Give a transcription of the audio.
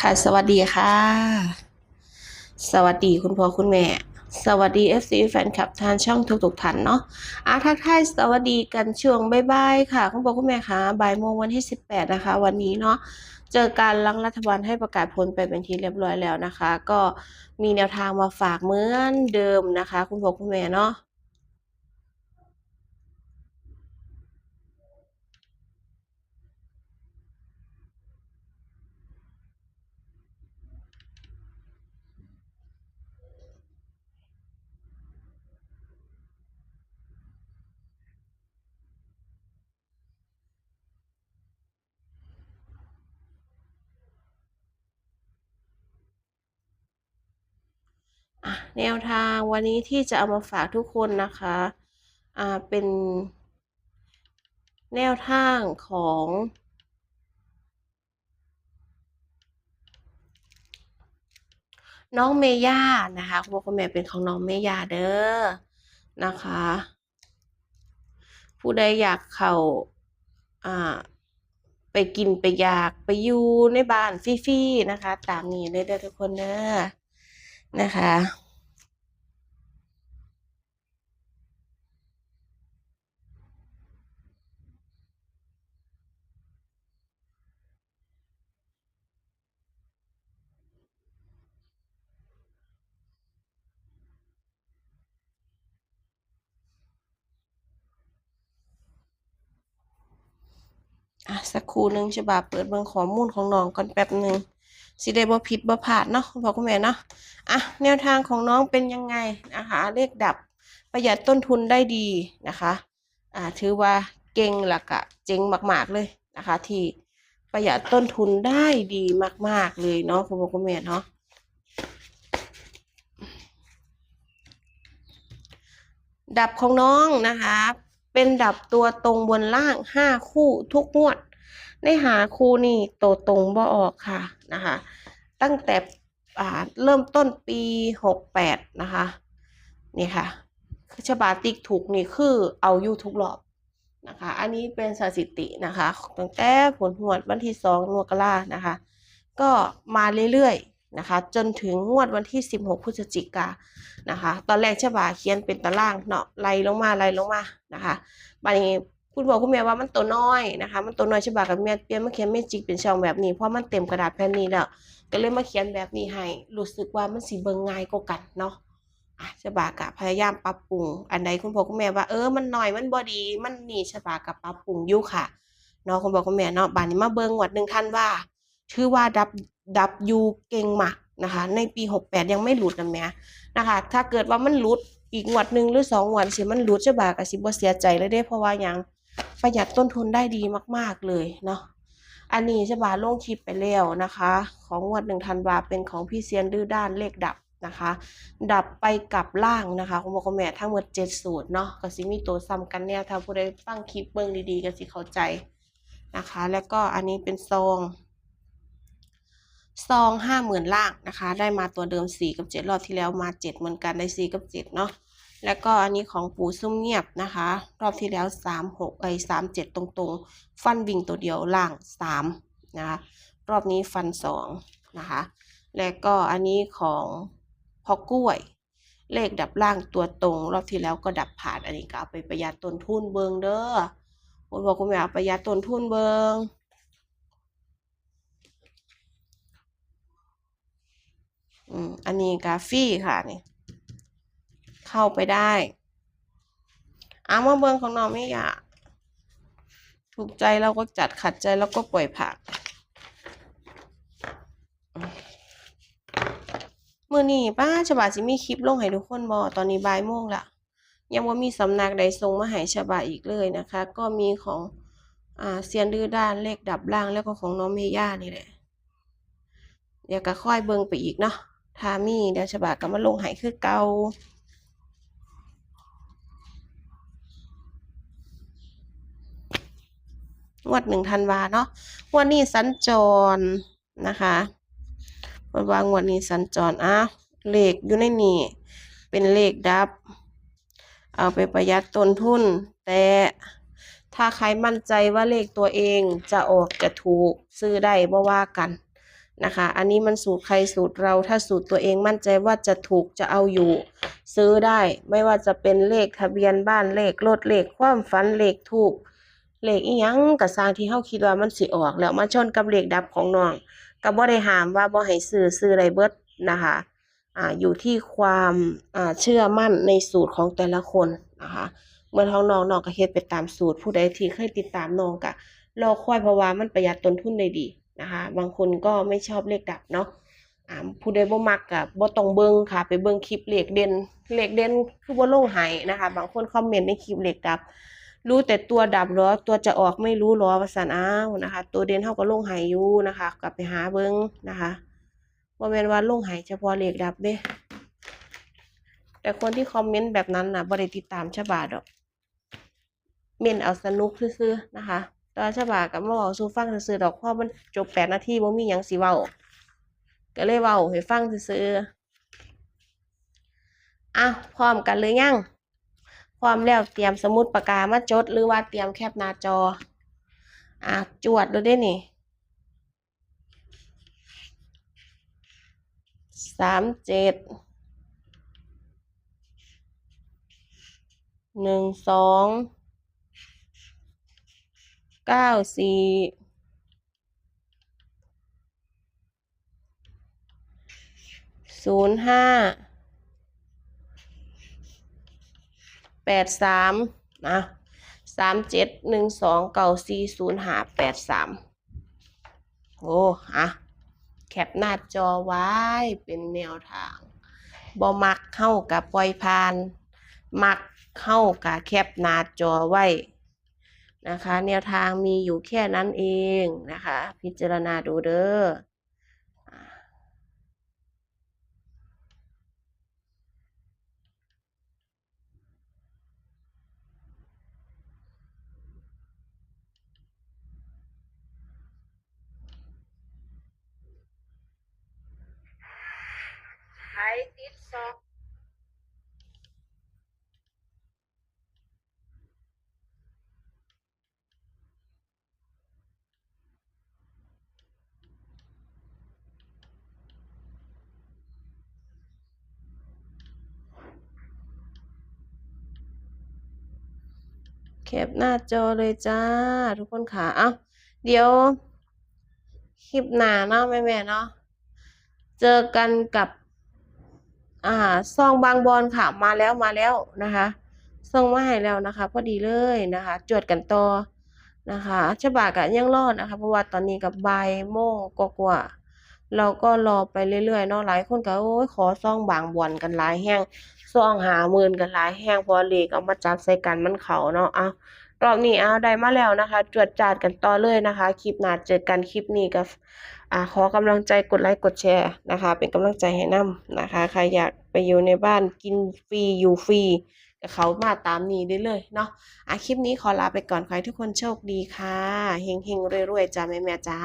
ค่ะ สวัสดีค่ะ สวัสดีคุณพ่อคุณแม่ สวัสดี FC แฟนคลับทางช่องทุกๆท่านเนาะอาทักทายสวัสดีกันช่วงบ่ายๆค่ะ คุณพ่อคุณแม่ค่ะบ่ายโมงวันที่ 18 นะคะ วันนี้เนาะเจอการรังรัฐบาลให้ประกาศผลไปเป็นที่เรียบร้อยแล้วนะคะ ก็มีแนวทางมาฝากเหมือนเดิมนะคะ คุณพ่อคุณแม่เนาะ แนวทางวันนี้ที่จะเอามาฝากทุกคนนะคะอ่าเป็น แนวทางของน้องเมย่านะคะคุณพ่อคุณแม่เป็นของน้องเมย่าเด้อนะคะ ผู้ใดอยากเข้าอ่าไปกินไปอยากไปอยู่ในบ้านฟรีๆนะคะ ตามนี้เลยเด้อทุกคนเด้อ นะคะ อะสักครู่หนึ่งฉบับเปิดเบิ่งข้อมูลของน้องก่อนแป๊บหนึ่ง สิได้บ่ผิดบ่พลาดเนาะคุณพ่อคุณแม่เนาะอะแนวทางของน้องเป็นยังไงนะคะเลขดับประหยัดต้นทุนได้ดีนะคะอ่าถือว่าเก่งและกะเจ๋งมาก ๆเลยนะคะ ที่ประหยัดต้นทุนได้ดีมาก ๆ เลยเนาะคุณพ่อคุณแม่เนาะดับของน้องนะคะ เป็นดับตัวตรงบนล่างห้าคู่ทุกงวด ในหาคู่นี่โตตรงบ่ออกค่ะนะคะ ตั้งแต่อ่าเริ่มต้นปีหกแปดนะคะนี่ค่ะฉบาติกถูกนี่คือเอายู่ทุกรอบนะคะ อันนี้เป็นสถิตินะคะตั้งแต่ผลหวดวันที่สองมกรานะคะ ก็มาเรื่อยๆนะคะ จนถึงงวดวันที่ 16 พฤศจิกานะคะ ตอนแรกฉบาเขียนเป็นตารางเนาะไล่ลงมาไล่ลงมานะคะบัดนี้ คุณบอกคุณแม่ว่ามันตัวน้อยนะคะ มันตัวน้อยฉบากับแม่เปลี่ยนมาเขียนเมจิกเป็นช่องแบบนี้เพราะมันเต็มกระดาษแผ่นนี้แล้วก็เลยมาเขียนแบบนี้ให้รู้สึกว่ามันสิเบิ่งง่ายกว่ากันเนาะอะฉบากะพยายามปรับปรุง อันใดคุณพ่อคุณแม่ว่าเออมันน้อยมันบ่ดี มันนี่ฉบากะปรับปรุงอยู่ค่ะเนาะคุณพ่อคุณแม่เนาะบัดนี้มาเบิ่งงวดหนึ่งท่านว่า ชื่อว่าดับดับยูเก่งมากนะคะ ในปี 68 ยังไม่หลุดนะแม่นะคะ ถ้าเกิดว่ามันหลุดอีกงวดหนึ่งหรือสองงวดสิมันหลุดฉบากะสิบ่เสียใจเลยเด้เพราะว่ายัง ประหยัดต้นทุนได้ดีมาก ๆ เลยเนาะอันนี้ฉบาลงคลิปไปแล้วนะคะ ของงวดหนึ่งธันวาเป็นของพี่เซียนดื้อด้านเลขดับนะคะ ดับไปกับล่างนะคะคุณพ่อคุณแม่ทั้งหมดเจ็ดสูตรเนาะก็สิมีตัวซ้ำกันเนี่ยถ้าผู้ใดฟังคลิปเบิ่งดีๆก็สิเข้าใจนะคะ แล้วก็อันนี้เป็นซองซองห้าหมื่นล่างนะคะ ได้มาตัวเดิมสี่กับเจ็ดรอบที่แล้วมาเจ็ดเหมือนกันได้สี่กับเจ็ดเนาะ แล้วก็อันนี้ของปูซุ่มเงียบนะคะ รอบที่แล้วสามหกไอ้สามเจ็ดตรงๆ ฟันวิ่งตัวเดียวล่างสามนะคะรอบนี้ฟันสองนะคะ แล้วก็อันนี้ของพอกล้วย เลขดับล่างตัวตรง รอบที่แล้วก็ดับผ่านอันนี้ก็เอาไปประหยัดต้นทุนเบิงเด้อคุณบอกคุณแม่เอาประหยัดต้นทุนเบิงอืมอันนี้กาฟี่ค่ะนี่ เข้าไปได้เอามาเบิงของน้องไม่อยากถูกใจเราก็จัดขัดใจแล้วก็ปล่อยผ่านมือนี้ป้าฉบาสิมีคลิปลงให้ทุกคนบอตอนนี้บ่ายโมงละยังว่ามีสำนักใดส่งมาให้ฉบาอีกเลยนะคะ ก็มีของอ่าเซียนดื้อด้านเลขดับล่างแล้วก็ของน้องเมย่านี่แหละเดี๋ยวก็ค่อยเบิงไปอีกเนาะถ้ามี่เดี๋ยวฉบาก็มาลงให้คือเก่า งวดหนึ่งธันวาเนาะงวดนี้สัญจรนะคะวันวางวดนี้สัญจรอะเลขอยู่ในนี่เป็นเลขดับ เอาไปประหยัดต้นทุน แต่ถ้าใครมั่นใจว่าเลขตัวเองจะออกจะถูกซื้อได้บ่ว่ากันนะคะ อันนี้มันสูตรใครสูตรเรา ถ้าสูตรตัวเองมั่นใจว่าจะถูกจะเอาอยู่ ซื้อได้ ไม่ว่าจะเป็นเลขทะเบียนบ้านเลขรถเลขความฝันเลขถูก เลขอีหยังก็สร้างที่เฮาคิดว่ามันสิออก แล้วมาชนกับเลขดับของน้องก็บ่ได้ห้ามว่าบ่ให้ซื้อซื้อได้เบิดนะคะอ่าอยู่ที่ความอ่าเชื่อมั่นในสูตรของแต่ละคนนะคะเมื่อนของน้องน้องก็เฮ็ดไปตามสูตรผู้ใดที่เคยติดตามน้องก็รอคอยเพราะว่ามันประหยัดต้นทุนได้ดีนะคะบางคนก็ไม่ชอบเลขดับเนาะผู้ใดบ่มักก็บ่ต้องเบิ่งค่ะ ไปเบิ่งคลิปเลขเด่นเลขเด่นคือบ่ลงให้นะคะ บางคนคอมเมนต์ในคลิปเลขดับ รู้แต่ตัวดับหรอ ตัวจะออกไม่รู้หรอว่าซั่นอ้าวนะคะ ตัวเด่นเฮาก็ลงให้อยู่นะคะ กลับไปหาเบิ่งนะคะบ่แมนว่าลงให้เฉพาะเหลขดับเด้แต่คนที่คอมเมนต์แบบนั้นน่ะบ่ได้ติดตามฉบาดอก เมนเอาสนุกซื่อๆนะคะต่ว่าฉบาก็มาเว้าสู่ฟังซื่อดอกพราะมันจบแปดนาทีบ่มีหยังสิเว้าก็เลยเว้าให้ฟังซื่ออ้าวพร้อมกันหรือยัง พร้อมแล้วเตรียมสมุดปากกามาจด หรือว่าเตรียมแคปหน้าจอ อะจวดดูได้นี่สามเจ็ดหนึ่งสองเก้าสี่ศูนย์ห้า แปดสามนะสามเจ็ดหนึ่งสองเก้าสี่ศูนย์หาแปดสามโอ้อะแคปหน้าจอไว้เป็นแนวทางบ่มักเข้ากับปล่อยผ่าน มักเข้ากับแคปหน้าจอไว้นะคะ แนวทางมีอยู่แค่นั้นเองนะคะ พิจารณาดูเด้ออ่า ไทย ติดซอกแคปหน้าจอเลยจ้า ทุกคนค่ะเอ้าเดี๋ยว คลิปหน้าเนาะแม่แม่เนาะเจอกันกับ อ่าซองบางบอนค่ะมาแล้วมาแล้วนะคะส่งมาให้แล้วนะคะ พอดีเลยนะคะ จวดกันต่อนะคะฉบากะยังรอดนะคะ เพราะว่าตอนนี้กับใบโมงกว่าเราก็รอไปเรื่อยๆเนาะหลายคนก็โอ้ยขอซองบางบอนกันหลายแห้งซองหาหมื่นกันหลายแห้งพอเลขเอามาจับใส่กันมันเขาเนาะอะ รอบนี้เอาได้มาแล้วนะคะ จวดจาดกันต่อเลยนะคะ คลิปหน้าเจอกันคลิปนี้กับอ่าขอกำลังใจกดไลค์กดแชร์นะคะ เป็นกำลังใจให้นำนะคะใครอยากไปอยู่ในบ้านกินฟรีอยู่ฟรีกับเขามาตามนี้ได้เลยเนาะอะคลิปนี้ขอลาไปก่อนขอให้ทุกคนโชคดีค่ะเฮงเฮงรวยๆจ้าแม่แม่จ้า